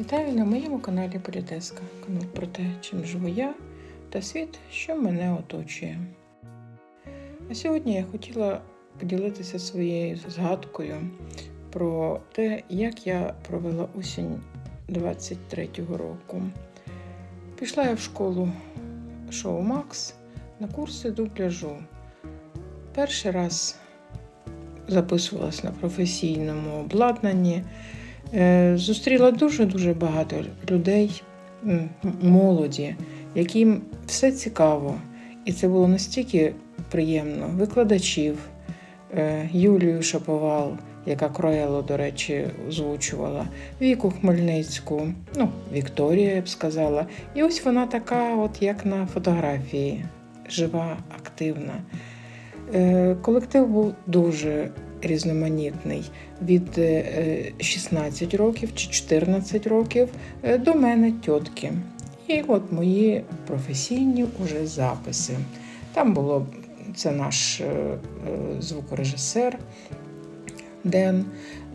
Вітаю на моєму каналі Політеска. Канал про те, чим живу я та світ, що мене оточує. А сьогодні я хотіла поділитися своєю згадкою про те, як я провела осінь 23-го року. Пішла я в школу шоу Макс на курси дубляжу. Перший раз записувалась на професійному обладнанні. Е, Зустріла дуже-дуже багато людей, молоді, яким все цікаво. І це було настільки приємно. Викладачів, е, Юлію Шаповал, яка Кроело, до речі, озвучувала, Віку Хмельницьку, ну, Вікторія, я б сказала. І ось вона така, от як на фотографії, жива, активна. Е, Колектив був дуже різноманітний від е, 16 років чи 14 років е, до мене тітки. І от мої професійні уже записи. Там було це наш е, е, звукорежисер Ден.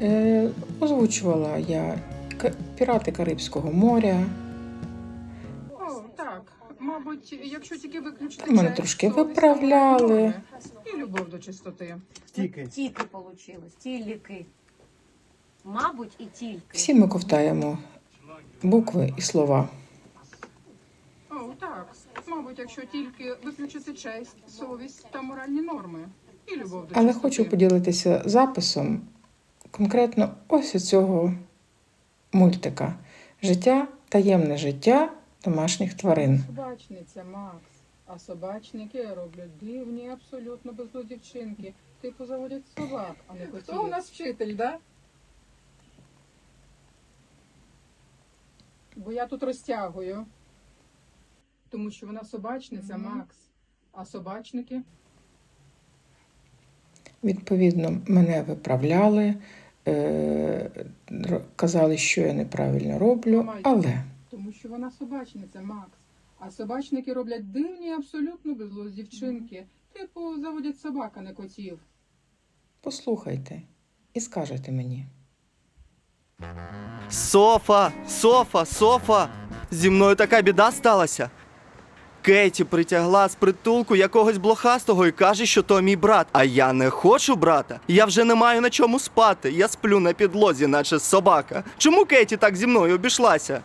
Е, Озвучувала я Пірати Карибського моря. Так. Мабуть, якщо тільки виключити мене трошки виправляли. І любов до чистоти. Тільки. Тільки получилось, тільки. Мабуть, і тільки. Всі ми ковтаємо букви і слова. О, так. Мабуть, якщо тільки виключити честь, совість та моральні норми. І любов до Але чистоти. хочу поділитися записом конкретно ось у цього мультика Життя, таємне життя домашніх тварин. Собачниця, Макс. А собачники роблять дивні, абсолютно безглузді вчинки. Типу заводять собак, а не котів. Хто у нас вчитель, да? Бо я тут розтягую. Тому що вона собачниця, Мгм. Макс. А собачники Відповідно, мене виправляли, е, казали, що я неправильно роблю, але що вона собачниця, Макс. А собачники роблять дивні, абсолютно безглузді вчинки. Типу, заводять собак, а не котів. послухайте і скажете мені. Софа, Софа, Софа. Зі мною така біда сталася. Кейті притягла з притулку якогось блохастого і каже, що то мій брат. А я не хочу брата. Я вже не маю на чому спати. Я сплю на підлозі, наче собака. Чому Кейті так зі мною обійшлася?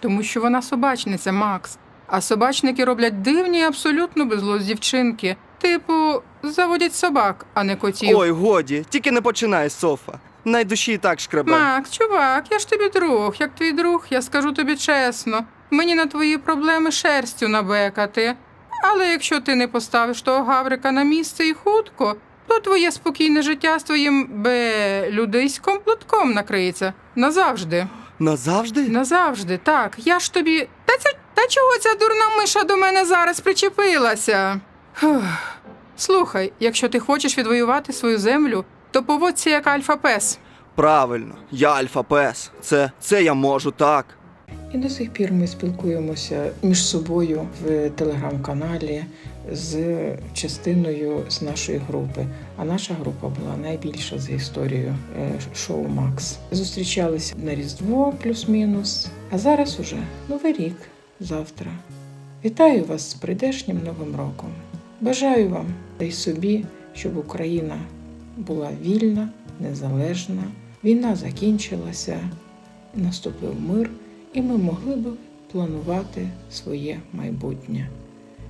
Тому що вона собачниця, Макс. А собачники роблять дивні, абсолютно безглузді вчинки. Типу, заводять собак, а не котів. Ой, годі, тільки не починай, Софа. Найдуші і так шкребе. Макс, чувак, я ж тобі друг. Як твій друг, я скажу тобі чесно. Мені на твої проблеми шерстю набекати. Але якщо ти не поставиш того гаврика на місце і хутко, то твоє спокійне життя з твоїм бе людиськом платком накриється. Назавжди. Назавжди? Назавжди, так. Я ж тобі. Та це та чого ця дурна миша до мене зараз причепилася? Фух. Слухай, якщо ти хочеш відвоювати свою землю, то поводься як альфа-пес. Правильно, я альфа-пес. Це, це я можу так. І до сих пір ми спілкуємося між собою в телеграм-каналі з частиною з нашої групи. А наша група була найбільша за історією е, шоу Макс. Зустрічались на Різдво плюс-мінус. А зараз уже Новий рік завтра. Вітаю вас з прийдешнім новим роком. Бажаю вам та й собі, щоб Україна була вільна, незалежна, війна закінчилася, наступив мир і ми могли б планувати своє майбутнє.